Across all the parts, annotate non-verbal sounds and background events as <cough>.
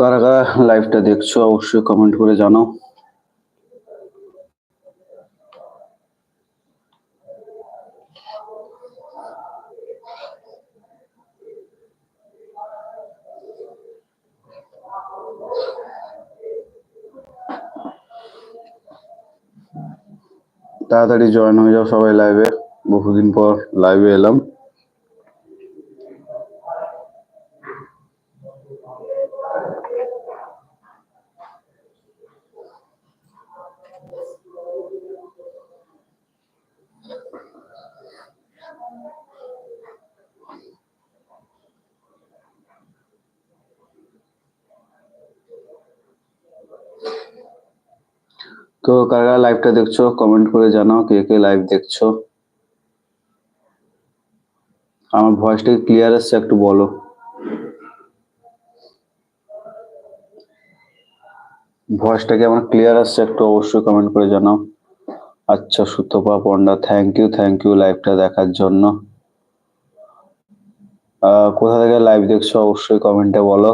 কারা কারা লাইভটা দেখছ, অবশ্যই কমেন্ট করে জানাও। তাড়াতাড়ি জয়েন হয়ে যাও সবাই লাইভে বহুদিন পর লাইভে এলাম। তো কারা লাইভটা দেখছ কমেন্ট করে জানাও কে কে লাইভ দেখছ। আমার ভয়েসটা ক্লিয়ার আসছে, একটু বলো। ভয়েসটা কি আমার ক্লিয়ার আসছে, একটু অবশ্যই কমেন্ট করে জানাও। আচ্ছা Sutapa Panda thank you thank you লাইভটা দেখার জন্য। কোথা থেকে লাইভ দেখছ, অবশ্যই কমেন্টে বলো।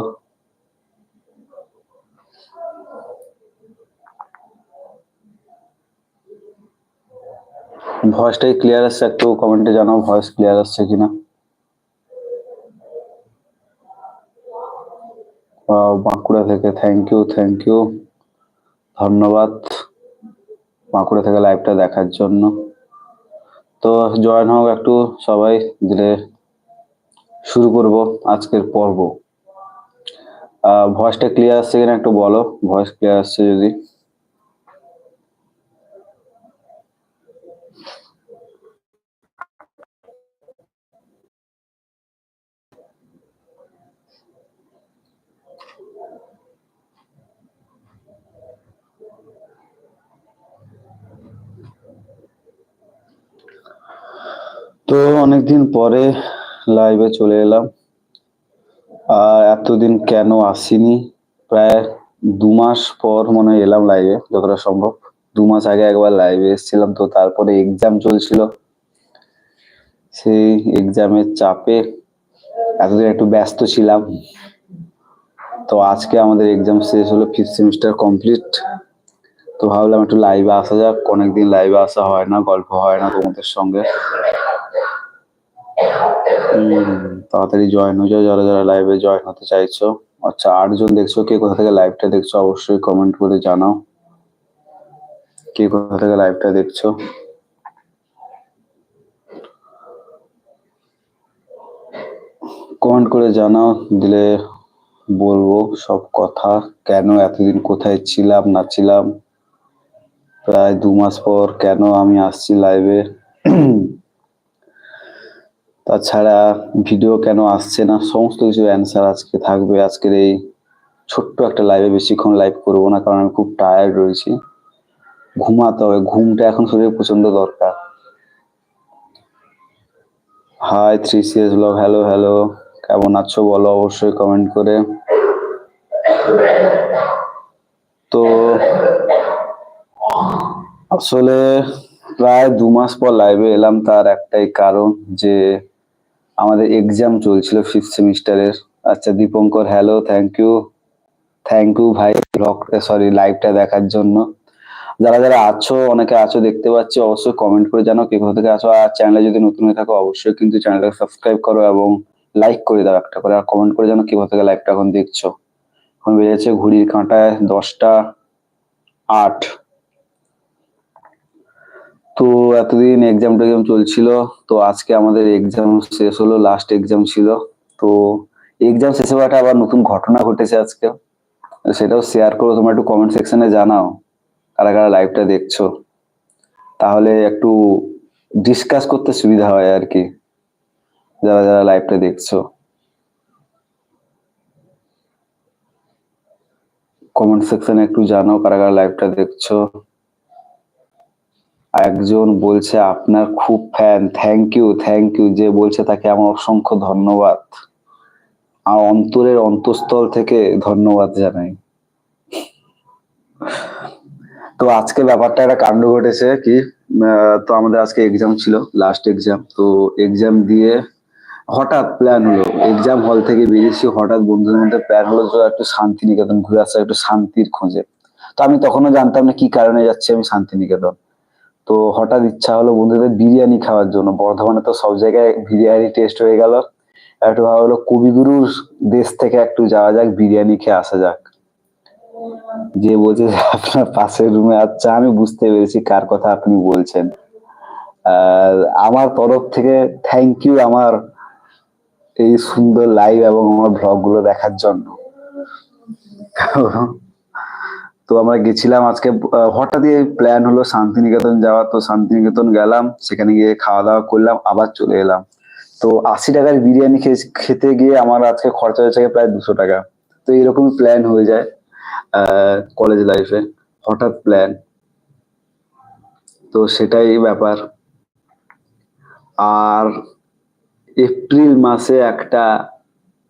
ভয়েসটাই ক্লিয়ার আসছে, একটু কমেন্টে জানাও ভয়েস ক্লিয়ার আসছে কিনা। বাঁকুড়া থেকে থ্যাংক ইউ থ্যাংক ইউ ধন্যবাদ বাঁকুড়া থেকে লাইভটা দেখার জন্য। তো জয়েন হোক একটু সবাই দিলে শুরু করব আজকের পর্ব। ভয়েসটা ক্লিয়ার আসছে কিনা একটু বলো, ভয়েস ক্লিয়ার আসছে যদি। তো অনেকদিন পরে লাইভে চলে এলাম। আর এতদিন কেন আসিনি? প্রায় দু মাস পর মনে হয় এলাম লাইভে যতটা সম্ভব। দু মাস আগে একবার লাইভে এসেছিলাম, তো তারপরে এক্সাম চলছিল। সেই এক্সামের চাপে এতদিন একটু ব্যস্ত ছিলাম। তো আজকে আমাদের এক্সাম শেষ হলো ফিফথ সেমিস্টার কমপ্লিট তো ভাবলাম একটু লাইভে আসা যাক। অনেকদিন লাইভে আসা হয় না, গল্প হয় না তোমাদের সঙ্গে। তাড়াতাড়ি জয়েন হয়ে যাও যারা যারা লাইভে জয়েন হতে চাইছো। আচ্ছা আটজন দেখছ, কে কোথা থেকে লাইভটা দেখছ অবশ্যই কমেন্ট করে জানাও। কে কোথা থেকে লাইভটা দেখছ? কমেন্ট করে জানাও, দিলে বলব সব কথা। কেন এতদিন কোথায় ছিলাম, না ছিলাম? প্রায় দু মাস পর কেন আমি আসছি লাইভে তাছাড়া ভিডিও কেন আসছে না? সমস্ত কিছু অ্যান্সার আজকে থাকবে। আজকের এই ছোট্ট একটা লাইভে বেশিক্ষণ লাইভ করব না, কারণ আমি খুব টায়ার্ড রয়েছি। ঘুমাতে হবে। ঘুমটা এখন শরীরে প্রচণ্ড দরকার। Hi three CS blog hello hello কেমন আছো বলো? অবশ্যই কমেন্ট করে। তো আসলে প্রায় দু মাস পর লাইভে এলাম। তার একটাই কারণ যে আমাদের এক্সাম চলছিল ফিফথ সেমিস্টারের আচ্ছা Dipankar hello thank you thank you ভাই সরি লাইভটা দেখার জন্য। যারা যারা আছো, অনেকে আছো, দেখতে পাচ্ছি, অবশ্যই কমেন্ট করে জানো কে কোথা থেকে আছো। আর চ্যানেলে যদি নতুন হয়ে থাকো, অবশ্যই কিন্তু চ্যানেলটাকে সাবস্ক্রাইব করো এবং লাইক করে দাও একটা করে। আর কমেন্ট করে জানো কে কোথা থেকে লাইভটা এখন দেখছ। এখন বেজেছে ঘড়ির কাঁটায় দশটা আট। তো এতদিন এক্সাম টেক্সাম চলছিল, তো আজকে আমাদের এক্সাম শেষ হলো লাস্ট এক্সাম ছিল। তো এক্সাম শেষ হওয়ার একটা আবার নতুন ঘটনা ঘটেছে আজকে। সেটাও শেয়ার করো তোমরা একটু কমেন্ট সেকশনে জানাও, কারা কারা লাইভটা দেখছ। তাহলে একটু ডিসকাস করতে সুবিধা হয় আর কি, যারা যারা লাইভটা দেখছ। কমেন্ট সেকশনে একটু জানাও, কারা কারা লাইভটা দেখছ। একজন বলছে, আপনার খুব fan thank you thank you যে বলছে তাকে আমার অসংখ্য ধন্যবাদ। আমার অন্তরের অন্তঃস্থল থেকে ধন্যবাদ জানাই। তো আজকে ব্যাপারটা একটা কাণ্ড ঘটেছে কি তো আমাদের আজকে এক্সাম ছিল লাস্ট এক্সাম তো এক্সাম দিয়ে হঠাৎ প্ল্যান হলো। এক্সাম হল থেকে বেরিয়েছি, হঠাৎ বন্ধুদের মধ্যে প্ল্যান হলো একটু শান্তিনিকেতন ঘুরে আসা একটু শান্তির খোঁজে। তো আমি তখনও জানতাম না কি কারণে যাচ্ছি আমি শান্তিনিকেতন। তো হঠাৎ ইচ্ছা হলো বন্ধুদের বিরিয়ানি খাওয়ার জন্য। বর্ধমানে তো সব জায়গায় বিরিয়ানি টেস্ট হয়ে গেল। একটু ভাবা হলো কবিগুরুর দেশ থেকে একটু যাওয়া যাক, বিরিয়ানি খেয়ে আসা যাক। যে বলছে আপনার পাশের রুমে আচ্ছা আমি বুঝতে পেরেছি কার কথা আপনি বলছেন। আমার তরফ থেকে থ্যাংক ইউ আমার এই সুন্দর লাইভ এবং আমার ভ্লগগুলো দেখার জন্য। তো আমরা গেছিলাম আজকে আহ, হঠাৎই প্ল্যান হলো শান্তিনিকেতন যাওয়া। তো শান্তিনিকেতন গেলাম সেখানে গিয়ে খাওয়া দাওয়া করলাম আবার চলে এলাম। তো আশি টাকার বিরিয়ানি খেতে গিয়ে আমার আজকে খরচা হয়েছে প্রায় দুশো টাকা। তো এরকম প্ল্যান হয়ে যায় কলেজ লাইফে হঠাৎ প্ল্যান তো সেটাই ব্যাপার। আর এপ্রিল মাসে একটা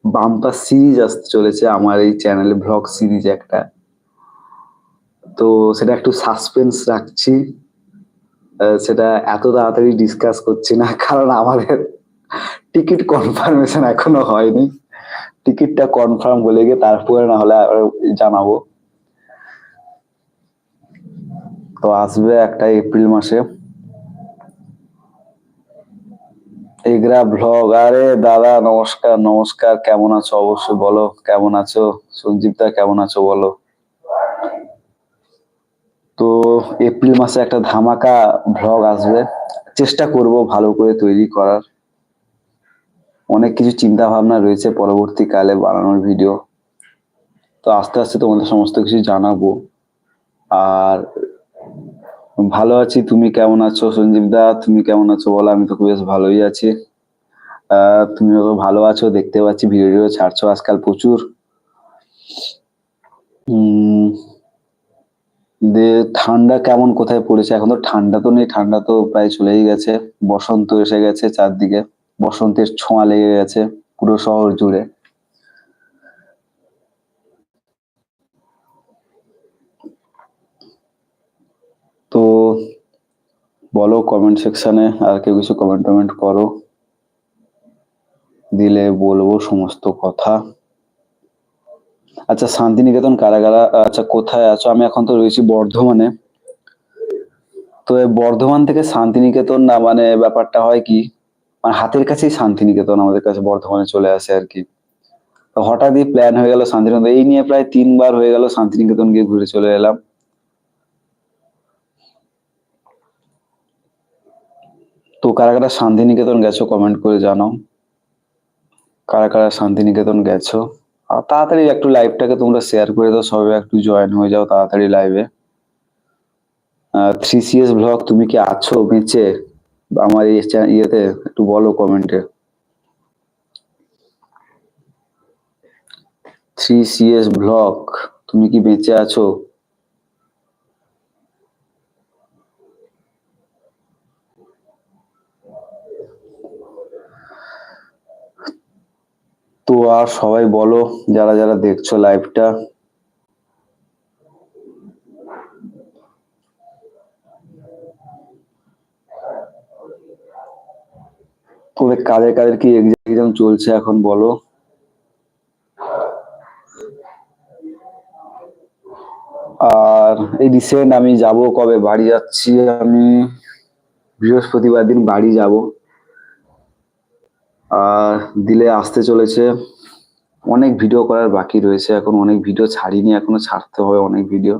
বাম্পার সিরিজ আসতে চলেছে আমার এই চ্যানেলে ভ্লগ সিরিজ একটা। তো সেটা একটু সাসপেন্স রাখছি। সেটা এত তাড়াতাড়ি ডিসকাস করছি না, <laughs> কারণ আমাদের টিকিট কনফার্মেশন এখনও হয়নি। টিকিটটা কনফার্ম বলে গিয়ে তারপরে না হলে জানাব। তো আসবে একটা এপ্রিল মাসে। এগরা ব্লগ আরে দাদা নমস্কার নমস্কার, কেমন আছো? অবশ্যই বলো, কেমন আছো? সঞ্জীবদা, কেমন আছো বলো? তো এপ্রিল মাসে একটা ধামাকা ভ্লগ আসবে। চেষ্টা করব ভালো করে তৈরি করার। অনেক কিছু চিন্তা ভাবনা রয়েছে পরবর্তীকালে বানানোর ভিডিও তো আস্তে আস্তে তোমাদের সমস্ত কিছু জানাব। আর ভালো আছি, তুমি কেমন আছো? সঞ্জীব দা, তুমি কেমন আছো বলো? আমি তো খুব বেশ ভালোই আছি। তুমি তো ভালো আছো, দেখতে পাচ্ছি ভিডিও ছাড়ছো আজকাল প্রচুর। উম যে ঠান্ডা কেমন কোথায় পড়েছে? এখন তো ঠান্ডা তো নেই, ঠান্ডা তো প্রায় চলেই গেছে। বসন্ত এসে গেছে চারদিকে। বসন্তের ছোঁয়া লেগে গেছে পুরো শহর জুড়ে। তো বলো কমেন্ট সেকশনে আর কেউ কিছু কমেন্ট টমেন্ট করো। দিলে বলব সমস্ত কথা। আচ্ছা শান্তিনিকেতন কারাগারা আচ্ছা কোথায় আছো? আমি এখন তো রয়েছি বর্ধমানে। তো বর্ধমান থেকে শান্তিনিকেতন না মানে ব্যাপারটা হয় কি? মানে হাতের কাছেই শান্তিনিকেতন আমাদের কাছে বর্ধমানে চলে আসে আর কি। তো হঠাৎই প্ল্যান হয়ে গেল শান্তিনিকেতন। এই নিয়ে প্রায় তিনবার হয়ে গেল শান্তিনিকেতন গিয়ে ঘুরে চলে এলাম। তো কারা কারা শান্তিনিকেতন গেছো? কমেন্ট করে জানাও। কারা কারা শান্তিনিকেতন গেছো? তাড়াতাড়ি একটু লাইভটাকে তোমরা শেয়ার করে দাও, সবাই একটু জয়েন হয়ে যাও তাড়াতাড়ি লাইভে থ্রি সিএস ব্লগ তুমি কি আছো বেঁচে? আমার ইয়েতে একটু বলো কমেন্টে থ্রি সিএস ব্লগ তুমি কি বেঁচে আছো? তো আর সবাই বলো, যারা যারা দেখছ লাইভটা তোদের কাদের কাদের কি এক্সাম চলছে এখন বলো। আর এই রিসেন্ট আমি যাব কবে? বাড়ি যাচ্ছি আমি। বৃহস্পতিবার দিন বাড়ি যাব। আর দিলে আসতে চলেছে। অনেক ভিডিও করার বাকি রয়েছে। এখন অনেক ভিডিও ছাড়িনি, এখনও ছাড়তে হবে অনেক ভিডিও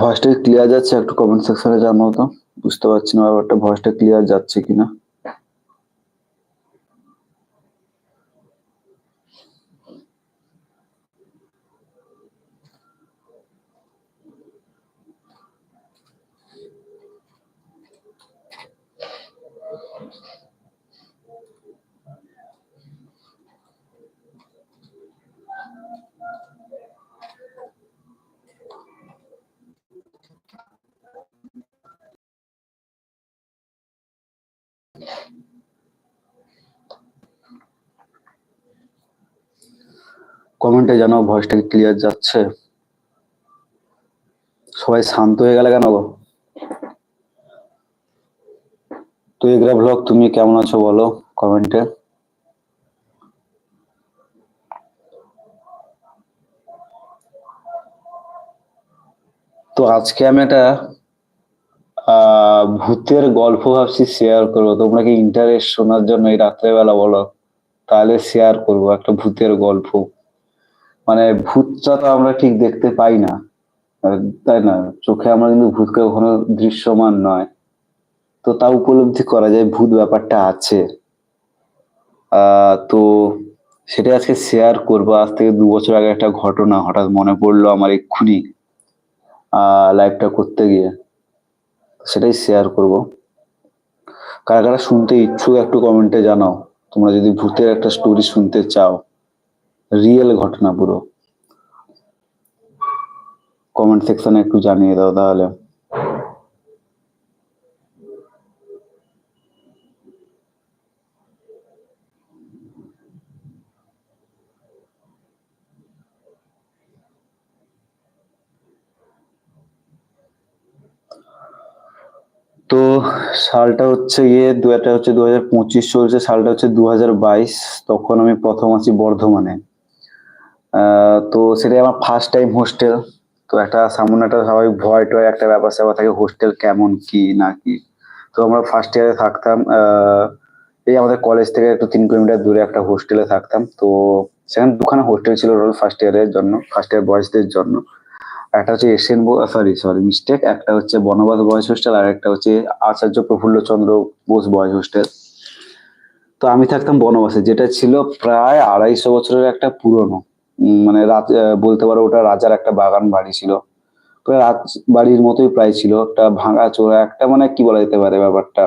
ভয়েসটা ক্লিয়ার যাচ্ছে, একটু কমেন্ট সেকশনে জানাও তো। বুঝতে পারছি না ব্যাপারটা ভয়েসটা ক্লিয়ার যাচ্ছে কিনা। কমেন্টে জানাও ভয়েসটা ক্লিয়ার যাচ্ছে। সবাই শান্ত হয়ে গেলে কেন গো? তো এগরা ব্লগ তুমি কেমন আছো বলো কমেন্টে তো আজকে আমি একটা ভূতের গল্প ভাবছি শেয়ার করব। তোমরা কি ইন্টারেস্ট শোনার জন্য এই রাত্রেবেলা বলো? তাহলে শেয়ার করব একটা ভূতের গল্প। মানে ভূতটা তো আমরা ঠিক দেখতে পাই না। তাই না? চোখে আমরা কিন্তু ভূতকে কখনো দৃশ্যমান নয়। তো তা উপলব্ধি করা যায়, ভূত ব্যাপারটা আছে। তো সেটা আজকে শেয়ার করব। আজ থেকে দু বছর আগে একটা ঘটনা হঠাৎ মনে পড়ল আমার এক্ষুনি লাইভটা করতে গিয়ে। সেটাই শেয়ার করব। কারা কারা শুনতে ইচ্ছুক একটু কমেন্টে জানাও। তোমরা যদি ভূতের একটা স্টোরি শুনতে চাও। রিয়েল ঘটনা পুরো। কমেন্ট সেকশনে একটু জানিয়ে দাও তাহলে। তো সালটা হচ্ছে গিয়ে দু, একটা হচ্ছে দু হাজার পঁচিশ চলছে, সালটা হচ্ছে দু হাজার বাইশ, তখন আমি প্রথম আছি বর্ধমানে। তো সেটাই আমার ফার্স্ট টাইম হোস্টেল তো একটা সামান্য একটা স্বাভাবিক ভয় টয়, একটা ব্যাপার স্যাপার থাকে হোস্টেল কেমন, কি, না, কি? তো আমরা ফার্স্ট ইয়ারে থাকতাম এই আমাদের কলেজ থেকে একটু তিন কিলোমিটার দূরে একটা হোস্টেলে থাকতাম। তো সেখানে দুখানা হোস্টেল ছিল রোল ফার্স্ট ইয়ারের জন্য ফার্স্ট ইয়ার বয়েজদের জন্য। একটা হচ্ছে এশিয়ান সরি সরি মিস্টেক একটা হচ্ছে বনবাদ বয়েজ হোস্টেল আর একটা হচ্ছে আচার্য প্রফুল্ল চন্দ্র বোস বয়েজ হোস্টেল তো আমি থাকতাম বনবাসে, যেটা ছিল প্রায় আড়াইশো বছরের একটা পুরনো। মানে বলতে পারো ওটা রাজার একটা বাগান বাড়ি ছিল। প্রায় রাজ বাড়ির মতোই প্রায় ছিল। একটা ভাঙা চোরা, একটা মানে কি বলা যেতে পারে ব্যাপারটা।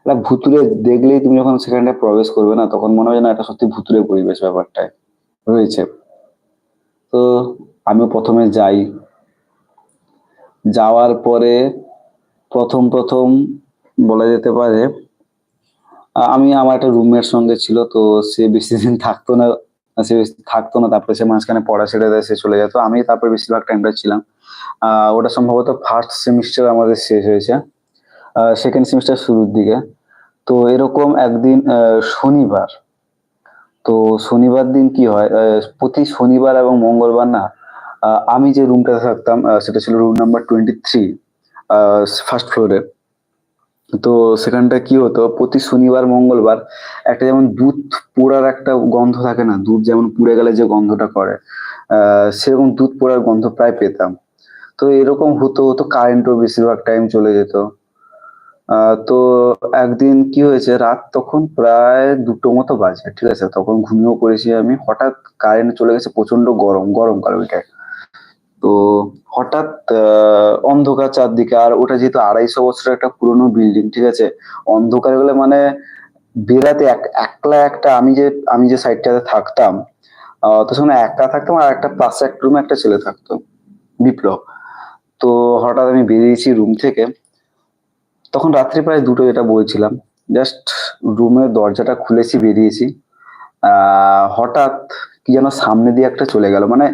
একটা ভুতুরে দেখলেই তুমি যখন সেখানটায় প্রবেশ করবে না, তখন মনে হয় না এটা সত্যি ভুতুরে পরিবেশ ব্যাপারটায় রয়েছে। তো আমিও প্রথমে যাই। যাওয়ার পরে প্রথম প্রথম বলা যেতে পারে আমি আমার একটা রুমের সঙ্গে ছিল, তো সে বেশি দিন থাকতো না সে থাকতো না, তারপরে সে মাঝখানে পড়া ছেড়ে দেয়, সে চলে যেত। আমি তারপরে বেশিরভাগ টাইমটা ছিলাম। ওটা সম্ভবত ফার্স্ট সেমিস্টার আমাদের শেষ হয়েছে। সেকেন্ড সেমিস্টার শুরুর দিকে। তো এরকম একদিন শনিবার। তো শনিবার দিন কি হয় প্রতি শনিবার এবং মঙ্গলবার না আমি যে রুমটাতে থাকতাম সেটা ছিল room number twenty three first ফ্লোরে তো সেখানটা কি হতো? প্রতি শনিবার, মঙ্গলবার একটা যেমন দুধ পোড়ার একটা গন্ধ থাকে না? দুধ যেমন পুড়ে গেলে যে গন্ধটা করে সেরকম দুধ পোড়ার গন্ধ প্রায় পেতাম। তো এরকম হতো হতো কারেন্টও বেশিরভাগ টাইম চলে যেত। তো একদিন কি হয়েছে? রাত তখন প্রায় দুটো মতো বাজে, ঠিক আছে? তখন ঘুমিয়েও পড়েছি আমি। হঠাৎ কারেন্ট চলে গেছে প্রচণ্ড গরম, গরমকাল ওইটায়। তো হঠাৎ অন্ধকার চারদিকে, আর ওটা যেহেতু আড়াইশো বছরের একটা পুরনো বিল্ডিং ঠিক আছে? অন্ধকার হলে মানে এক, একলা একটা আমি যে আমি যে সাইডটাতে থাকতাম তো সেখানে একা থাকতাম আর একটা পাশে এক রুমে একটা ছেলে থাকতো, বিপ্লব। তো হঠাৎ আমি বেরিয়েছি রুম থেকে। তখন রাত্রি প্রায় দুটো যেটা বলছিলাম জাস্ট রুমের দরজাটা খুলেছি, বেরিয়েছি। হঠাৎ কি যেন সামনে দিয়ে একটা চলে গেল মানে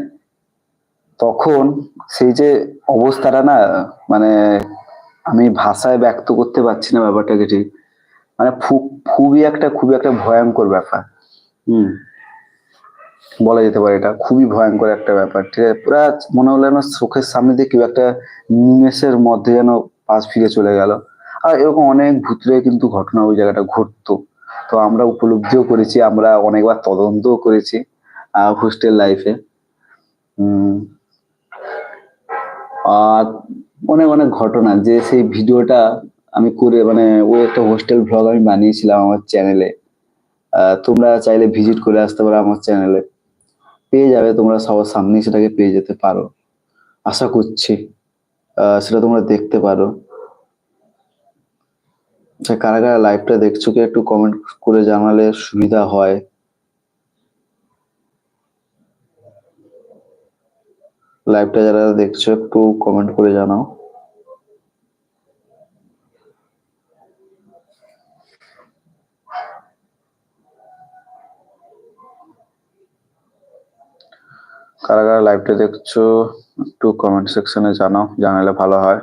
তখন সেই যে অবস্থাটা না মানে আমি ভাষায় ব্যক্ত করতে পারছি না ব্যাপারটাকে ঠিক। মানে খুবই একটা খুবই একটা ভয়ঙ্কর ব্যাপার। হুম। বলা যেতে পারে এটা। খুবই ভয়ঙ্কর একটা ব্যাপার। ঠিক আছে? পুরা মনে হলো যেন চোখের সামনে দিয়ে কেউ একটা নিমেষের মধ্যে যেন পাশ ফিরে চলে গেল। আর এরকম অনেক ভূতরে কিন্তু ঘটনা ওই জায়গাটা ঘটতো। তো আমরা উপলব্ধিও করেছি, আমরা অনেকবার তদন্তও করেছি হোস্টেল লাইফে অনেক অনেক ঘটনা যে সেই ভিডিওটা আমি করে মানে ওই একটা হোস্টেল ভ্লগ আমি বানিয়েছিলাম আমার চ্যানেলে তোমরা চাইলে ভিজিট করে আসতে পারো আমার চ্যানেলে পেয়ে যাবে তোমরা সবার সামনেই সেটাকে পেয়ে যেতে পারো। আশা করছি সেটা তোমরা দেখতে পারো। আচ্ছা, কারা কারা লাইভটা দেখছ কি একটু কমেন্ট করে জানালে সুবিধা হয়। লাইভটা যারা দেখছ, একটু কমেন্ট করে জানাও। কারা কারা লাইভটা দেখছ, একটু কমেন্ট সেকশনে জানাও, জানালে ভালো হয়।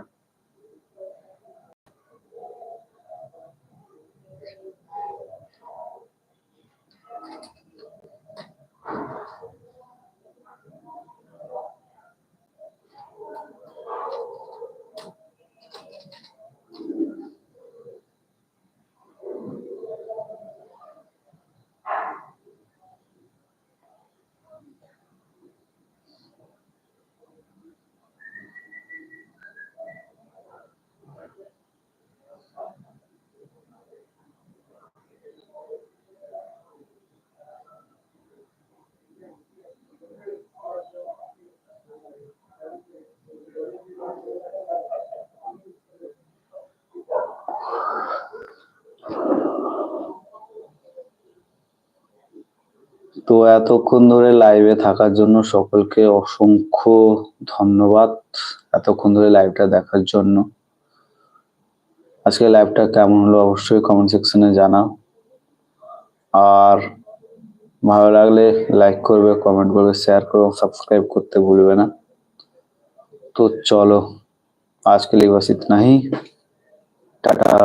তো এতক্ষণ ধরে লাইভে থাকার জন্য সকলকে অসংখ্য ধন্যবাদ এতক্ষণ ধরে লাইভটা দেখার জন্য আজকে লাইভটা কেমন হলো অবশ্যই কমেন্ট সেকশনে জানাও আর ভালো লাগলে লাইক করবে কমেন্ট করবে শেয়ার করবে সাবস্ক্রাইব করতে ভুলবে না তো চলো আজকে लिए बस इतना ही टाटा